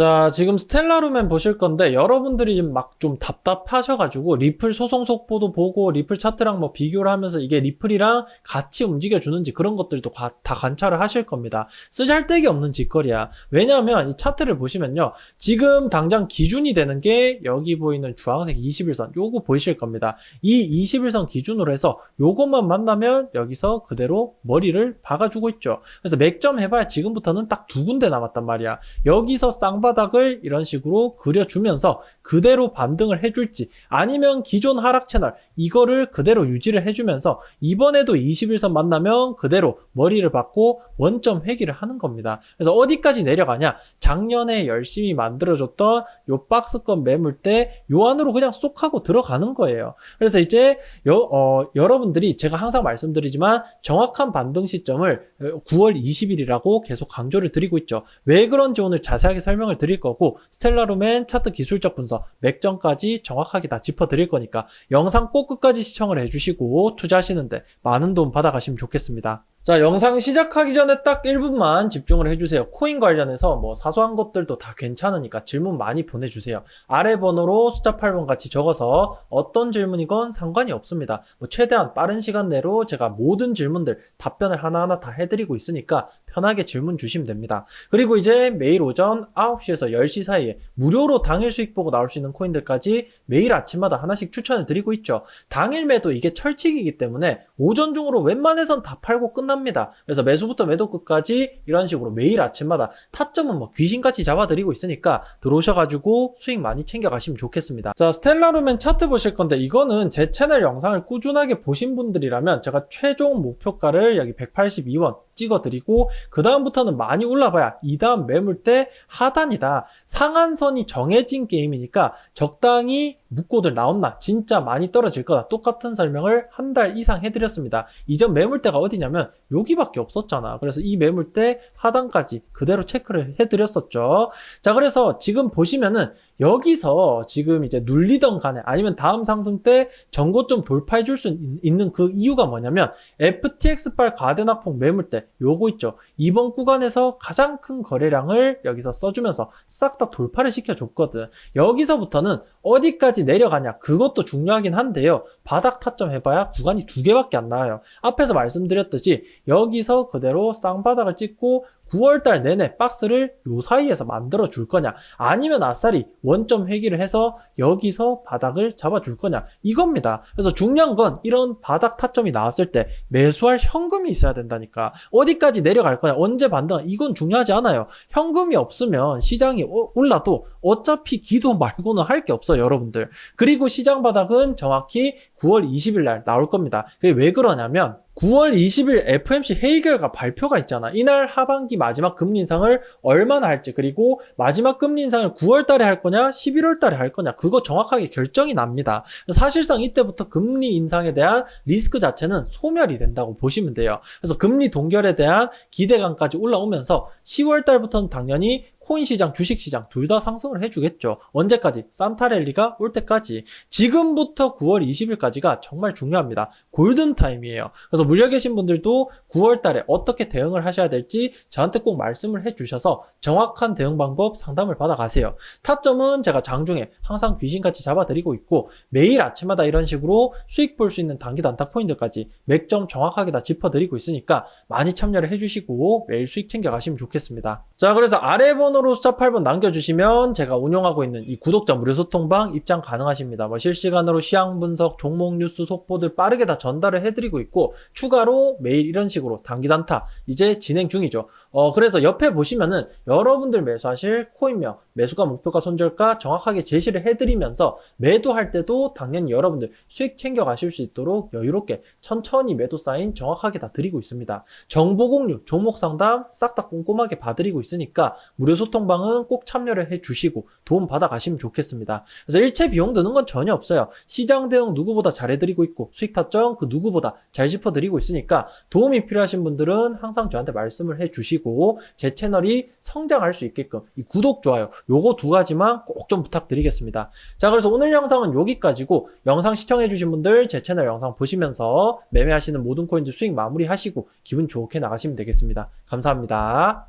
자, 지금 스텔라루멘 보실 건데 여러분들이 막좀 답답하셔가지고 리플 소송 속보도 보고 리플 차트랑 뭐 비교를 하면서 이게 리플이랑 같이 움직여주는지 그런 것들도 가- 다 관찰을 하실 겁니다. 쓰잘데기 없는 짓거리야. 왜냐하면 이 차트를 보시면요. 지금 당장 기준이 되는 게 여기 보이는 주황색 21선 요거 보이실 겁니다. 이 21선 기준으로 해서 요것만 만나면 여기서 그대로 머리를 박아주고 있죠. 그래서 맥점 해봐야 지금부터는 딱 두 군데 남았단 말이야. 여기서 쌍 바닥을 이런 식으로 그려주면서 그대로 반등을 해줄지 아니면 기존 하락 채널 이거를 그대로 유지를 해주면서 이번에도 21선 만나면 그대로 머리를 박고 원점 회귀를 하는 겁니다. 그래서 어디까지 내려가냐? 작년에 열심히 만들어줬던 요 박스권 매물대 요 안으로 그냥 쏙 하고 들어가는 거예요. 그래서 이제 여, 어, 여러분들이 제가 항상 말씀드리지만 정확한 반등 시점을 9월 20일이라고 계속 강조를 드리고 있죠. 왜 그런지 오늘 자세하게 설명을 드릴 거고 스텔라룸엔 차트 기술적 분석, 맥점까지 정확하게 다 짚어 드릴 거니까 영상 꼭 끝까지 시청을 해주시고 투자하시는데 많은 도움 받아가시면 좋겠습니다. 자, 영상 시작하기 전에 딱 1분만 집중을 해주세요. 코인 관련해서 뭐 사소한 것들도 다 괜찮으니까 질문 많이 보내주세요. 아래 번호로 숫자 8번 같이 적어서 어떤 질문이건 상관이 없습니다. 뭐 최대한 빠른 시간 내로 제가 모든 질문들 답변을 하나하나 다 해드리고 있으니까 편하게 질문 주시면 됩니다. 그리고 이제 매일 오전 9시에서 10시 사이에 무료로 당일 수익 보고 나올 수 있는 코인들까지 매일 아침마다 하나씩 추천을 드리고 있죠. 당일 매도 이게 철칙이기 때문에 오전 중으로 웬만해선 다 팔고 끝 납니다. 그래서 매수부터 매도 끝까지 이런 식으로 매일 아침마다 타점은 뭐 귀신같이 잡아드리고 있으니까 들어오셔가지고 수익 많이 챙겨가시면 좋겠습니다. 자, 스텔라루멘 차트 보실 건데 이거는 제 채널 영상을 꾸준하게 보신 분들이라면 제가 최종 목표가를 여기 182원 찍어드리고 그 다음부터는 많이 올라봐야 이 다음 매물대 하단이다. 상한선이 정해진 게임이니까 적당히 묶고들 나온나 진짜 많이 떨어질 거다. 똑같은 설명을 한 달 이상 해드렸습니다. 이전 매물대가 어디냐면 여기밖에 없었잖아. 그래서 이 매물대 하단까지 그대로 체크를 해드렸었죠. 자, 그래서 지금 보시면은 여기서 지금 이제 눌리던 간에 아니면 다음 상승 때 전고점 돌파해 줄 수 있는 그 이유가 뭐냐면 FTX8 과대낙폭 매물대 요거 있죠. 이번 구간에서 가장 큰 거래량을 여기서 써주면서 싹 다 돌파를 시켜줬거든. 여기서부터는 어디까지 내려가냐 그것도 중요하긴 한데요. 바닥 타점 해봐야 구간이 두 개밖에 안 나와요. 앞에서 말씀드렸듯이 여기서 그대로 쌍바닥을 찍고 9월달 내내 박스를 요 사이에서 만들어 줄 거냐? 아니면 아싸리 원점 회귀를 해서 여기서 바닥을 잡아 줄 거냐? 이겁니다. 그래서 중요한 건 이런 바닥 타점이 나왔을 때 매수할 현금이 있어야 된다니까. 어디까지 내려갈 거냐? 언제 반등 이건 중요하지 않아요. 현금이 없으면 시장이 어- 올라도 어차피 기도 말고는 할 게 없어요 여러분들. 그리고 시장 바닥은 정확히 9월 20일 날 나올 겁니다. 그게 왜 그러냐면 9월 20일 FMC 회의 결과 발표가 있잖아. 이날 하반기 마지막 금리 인상을 얼마나 할지 그리고 마지막 금리 인상을 9월 달에 할 거냐 11월 달에 할 거냐 그거 정확하게 결정이 납니다. 사실상 이때부터 금리 인상에 대한 리스크 자체는 소멸이 된다고 보시면 돼요. 그래서 금리 동결에 대한 기대감까지 올라오면서 10월 달부터는 당연히 코인 시장, 주식 시장 둘 다 상승을 해주겠죠. 언제까지? 산타랠리가 올 때까지. 지금부터 9월 20일까지가 정말 중요합니다. 골든 타임이에요. 그래서 물려 계신 분들도 9월 달에 어떻게 대응을 하셔야 될지 저한테 꼭 말씀을 해 주셔서 정확한 대응 방법 상담을 받아 가세요. 타점은 제가 장중에 항상 귀신같이 잡아 드리고 있고 매일 아침마다 이런 식으로 수익 볼 수 있는 단기 단타 코인들까지 맥점 정확하게 다 짚어 드리고 있으니까 많이 참여를 해 주시고 매일 수익 챙겨 가시면 좋겠습니다. 자, 그래서 아래 번호로 숫자 8번 남겨주시면 제가 운영하고 있는 이 구독자 무료 소통방 입장 가능하십니다. 뭐 실시간으로 시황 분석, 종목 뉴스 속보들 빠르게 다 전달을 해드리고 있고 추가로 매일 이런 식으로 단기 단타 이제 진행 중이죠. 어, 그래서 옆에 보시면은 여러분들 매수하실 코인명, 매수가 목표가 손절가 정확하게 제시를 해드리면서 매도할 때도 당연히 여러분들 수익 챙겨 가실 수 있도록 여유롭게 천천히 매도 사인 정확하게 다 드리고 있습니다. 정보 공유, 종목 상담 싹 다 꼼꼼하게 봐드리고 있으니까 무료 소통방은 꼭 참여를 해주시고 도움 받아 가시면 좋겠습니다. 그래서 일체 비용 드는 건 전혀 없어요. 시장 대응 누구보다 잘해드리고 있고 수익 타점 그 누구보다 잘 짚어드리고 있으니까 도움이 필요하신 분들은 항상 저한테 말씀을 해주시고 제 채널이 성장할 수 있게끔 이 구독, 좋아요 요거 두 가지만 꼭 좀 부탁드리겠습니다. 자 그래서 오늘 영상은 여기까지고 영상 시청해주신 분들 제 채널 영상 보시면서 매매하시는 모든 코인들 수익 마무리하시고 기분 좋게 나가시면 되겠습니다. 감사합니다.